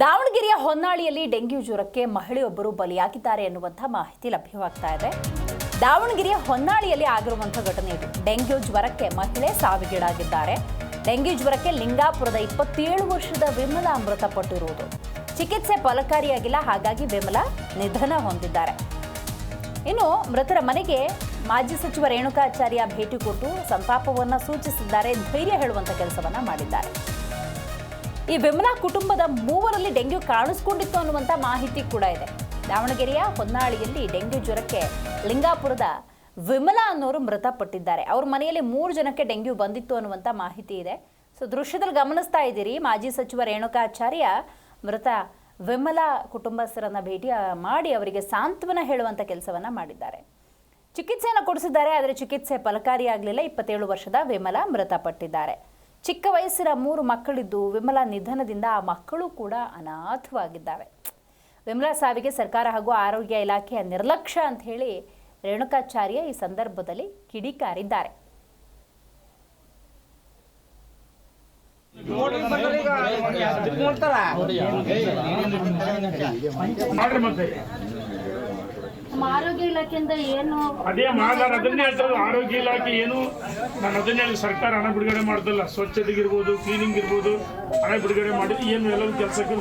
ದಾವಣಗೆರೆಯ ಹೊನ್ನಾಳಿಯಲ್ಲಿ ಡೆಂಗ್ಯೂ ಜ್ವರಕ್ಕೆ ಮಹಿಳೆಯೊಬ್ಬರು ಬಲಿಯಾಗಿದ್ದಾರೆ ಎನ್ನುವಂಥ ಮಾಹಿತಿ ಲಭ್ಯವಾಗ್ತಾ ಇದೆ. ದಾವಣಗೆರೆಯ ಹೊನ್ನಾಳಿಯಲ್ಲಿ ಆಗಿರುವಂಥ ಘಟನೆ ಇದು. ಡೆಂಗ್ಯೂ ಜ್ವರಕ್ಕೆ ಮಹಿಳೆ ಸಾವಿಗೀಡಾಗಿದ್ದಾರೆ. ಡೆಂಗ್ಯೂ ಜ್ವರಕ್ಕೆ ಲಿಂಗಾಪುರದ ಇಪ್ಪತ್ತೇಳು ವರ್ಷದ ವಿಮಲಾ ಮೃತಪಟ್ಟಿರುವುದು. ಚಿಕಿತ್ಸೆ ಫಲಕಾರಿಯಾಗಿಲ್ಲ, ಹಾಗಾಗಿ ವಿಮಲಾ ನಿಧನ ಹೊಂದಿದ್ದಾರೆ. ಇನ್ನು ಮೃತರ ಮನೆಗೆ ಮಾಜಿ ಸಚಿವ ರೇಣುಕಾಚಾರ್ಯ ಭೇಟಿ ಕೊಟ್ಟು ಸಂತಾಪವನ್ನು ಸೂಚಿಸಿದ್ದಾರೆ, ಧೈರ್ಯ ಹೇಳುವಂತ ಕೆಲಸವನ್ನ ಮಾಡಿದ್ದಾರೆ. ಈ ವಿಮಲಾ ಕುಟುಂಬದ ಮೂವರಲ್ಲಿ ಡೆಂಗ್ಯೂ ಕಾಣಿಸ್ಕೊಂಡಿತ್ತು ಅನ್ನುವಂಥ ಮಾಹಿತಿ ಕೂಡ ಇದೆ. ದಾವಣಗೆರೆಯ ಹೊನ್ನಾಳಿಯಲ್ಲಿ ಡೆಂಗ್ಯೂ ಜ್ವರಕ್ಕೆ ಲಿಂಗಾಪುರದ ವಿಮಲಾ ಅನ್ನೋರು ಮೃತಪಟ್ಟಿದ್ದಾರೆ. ಅವ್ರ ಮನೆಯಲ್ಲಿ ಮೂರು ಜನಕ್ಕೆ ಡೆಂಗ್ಯೂ ಬಂದಿತ್ತು ಅನ್ನುವಂಥ ಮಾಹಿತಿ ಇದೆ. ಸೊ, ದೃಶ್ಯದಲ್ಲಿ ಗಮನಿಸ್ತಾ ಇದ್ದೀರಿ, ಮಾಜಿ ಸಚಿವ ರೇಣುಕಾಚಾರ್ಯ ಮೃತ ವಿಮಲಾ ಕುಟುಂಬಸ್ಥರನ್ನ ಭೇಟಿ ಮಾಡಿ ಅವರಿಗೆ ಸಾಂತ್ವನ ಹೇಳುವಂಥ ಕೆಲಸವನ್ನ ಮಾಡಿದ್ದಾರೆ. ಚಿಕಿತ್ಸೆಯನ್ನು ಕೊಡಿಸಿದ್ದಾರೆ, ಆದರೆ ಚಿಕಿತ್ಸೆ ಫಲಕಾರಿಯಾಗಲಿಲ್ಲ. ಇಪ್ಪತ್ತೇಳು ವರ್ಷದ ವಿಮಲಾ ಮೃತಪಟ್ಟಿದ್ದಾರೆ. ಚಿಕ್ಕ ವಯಸ್ಸಿನ ಮೂರು ಮಕ್ಕಳಿದ್ದು ವಿಮಲಾ ನಿಧನದಿಂದ ಆ ಮಕ್ಕಳು ಕೂಡ ಅನಾಥವಾಗಿದ್ದಾವೆ. ವಿಮಲಾ ಸಾವಿಗೆ ಸರ್ಕಾರ ಹಾಗೂ ಆರೋಗ್ಯ ಇಲಾಖೆಯ ನಿರ್ಲಕ್ಷ್ಯ ಅಂತ ಹೇಳಿ ರೇಣುಕಾಚಾರ್ಯ ಈ ಸಂದರ್ಭದಲ್ಲಿ ಕಿಡಿಕಾರಿದ್ದಾರೆ. ಆರೋಗ್ಯ ಇಲಾಖೆಯಿಂದ ಏನು ಅದೇ ಮಾಡ್ತಾರೆ ಅದನ್ನೇ ಹೇಳ್ತಾರೆ ಆರೋಗ್ಯ ಇಲಾಖೆ ಏನು ನಾನು ಅದನ್ನೇ ಹೇಳಿ ಸರ್ಕಾರ ಹಣ ಬಿಡುಗಡೆ ಮಾಡ್ದಲ್ಲ. ಸ್ವಚ್ಛತೆಗೆ ಇರ್ಬೋದು ಕ್ಲೀನಿಂಗ್ ಇರ್ಬೋದು ಹಣ ಬಿಡುಗಡೆ ಮಾಡಿದ್ರೆ ಏನು ಎಲ್ಲರೂ ಕೆಲಸಕ್ಕೆ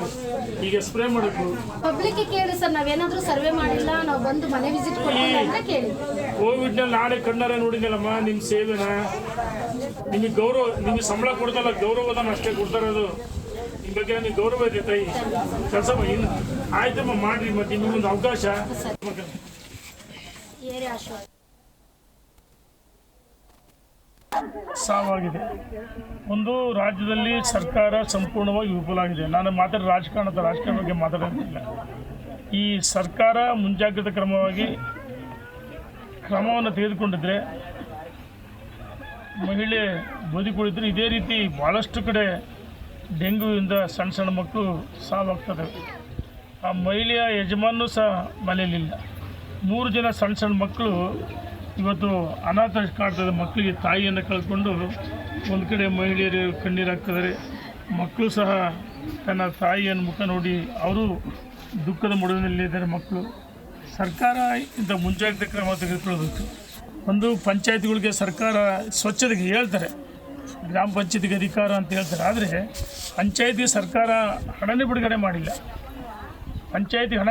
ಈಗ ಸ್ಪ್ರೇ ಮಾಡಬೇಕು ಪಬ್ಲಿಕ್ ಕೇಳಿ ಸರ್ ನಾವೇನಾದ್ರೂ ಸರ್ವೆ ಮಾಡಿಲ್ಲ ನಾವು ಬಂದು ಮನೆ ವಿಸಿಟ್ ಕೊಡ್ತೀವಿ ಅಂತ ಕೇಳಿ. ಕೋವಿಡ್ನಲ್ಲಿ ನಾಳೆ ಕಣ್ಣಾರೆ ನೋಡಿದ್ನಲ್ಲಮ್ಮ ನಿಮ್ಮ ಸೇವೆನ? ನಿಮಗೆ ಗೌರವ ನಿಮಗೆ ಸಂಬಳ ಕೊಡ್ತಾರಲ್ಲ ಗೌರವದನ್ನ ಅಷ್ಟೇ ಕೊಡ್ತಾರದು ನಿಮ್ಮ ಬಗ್ಗೆ ನನಗೆ ಗೌರವ ಇದೆ ತಾಯಿ. ಕೆಲಸ ಇನ್ನು ಆಯ್ತಮ್ಮ ಮಾಡ್ರಿ ಮತ್ತೆ ನಿಮಗೊಂದು ಅವಕಾಶ. ಸಾವಾಗಿದೆ. ಒಂದು ರಾಜ್ಯದಲ್ಲಿ ಸರ್ಕಾರ ಸಂಪೂರ್ಣವಾಗಿ ವಿಫಲಾಗಿದೆ ನಾನು ಮಾತಾಡಿದ ರಾಜಕಾರಣದ ರಾಜಕಾರಣ ಬಗ್ಗೆ ಮಾತಾಡೋದಿಲ್ಲ. ಈ ಸರ್ಕಾರ ಮುಂಜಾಗ್ರತಾ ಕ್ರಮವಾಗಿ ಕ್ರಮವನ್ನು ತೆಗೆದುಕೊಂಡಿದ್ರೆ ಮಹಿಳೆ ಬದುಕುಳಿದ್ರೆ ಇದೇ ರೀತಿ ಭಾಳಷ್ಟು ಕಡೆ ಡೆಂಗ್ಯೂಯಿಂದ ಸಣ್ಣ ಸಣ್ಣ ಮಕ್ಕಳು ಸಾವಾಗ್ತದೆ. ಆ ಮಹಿಳೆಯ ಯಜಮಾನೂ ಸಹ ಮನೆಯಲ್ಲಿಲ್ಲ. ಮೂರು ಜನ ಸಣ್ಣ ಸಣ್ಣ ಮಕ್ಕಳು ಇವತ್ತು ಅನಾಥ ಕಾಡ್ತದೆ ಮಕ್ಕಳಿಗೆ ತಾಯಿಯನ್ನು ಕಳ್ಕೊಂಡು ಒಂದು ಕಡೆ ಮಹಿಳೆಯರು ಕಣ್ಣೀರಾಗ್ತಿದ್ದಾರೆ ಮಕ್ಕಳು ಸಹ ತನ್ನ ತಾಯಿಯನ್ನು ಮುಖ ನೋಡಿ ಅವರು ದುಃಖದ ಮುಡಿನಲ್ಲಿದ್ದಾರೆ ಮಕ್ಕಳು. ಸರ್ಕಾರ ಇಂಥ ಮುಂಜಾಗ್ರತೆ ಕ್ರಮ ತೆಗೆದುಕೊಳ್ಳಬೇಕು. ಒಂದು ಪಂಚಾಯತ್ಗಳಿಗೆ ಸರ್ಕಾರ ಸ್ವಚ್ಛತೆಗೆ ಹೇಳ್ತಾರೆ. ಗ್ರಾಮ ಪಂಚಾಯತಿಗೆ ಅಧಿಕಾರ ಅಂತ ಹೇಳ್ತಾರೆ. ಆದರೆ ಪಂಚಾಯತಿಗೆ ಸರ್ಕಾರ ಹಣನೇ ಬಿಡುಗಡೆ ಮಾಡಿಲ್ಲ. ಪಂಚಾಯತಿ ಹಣ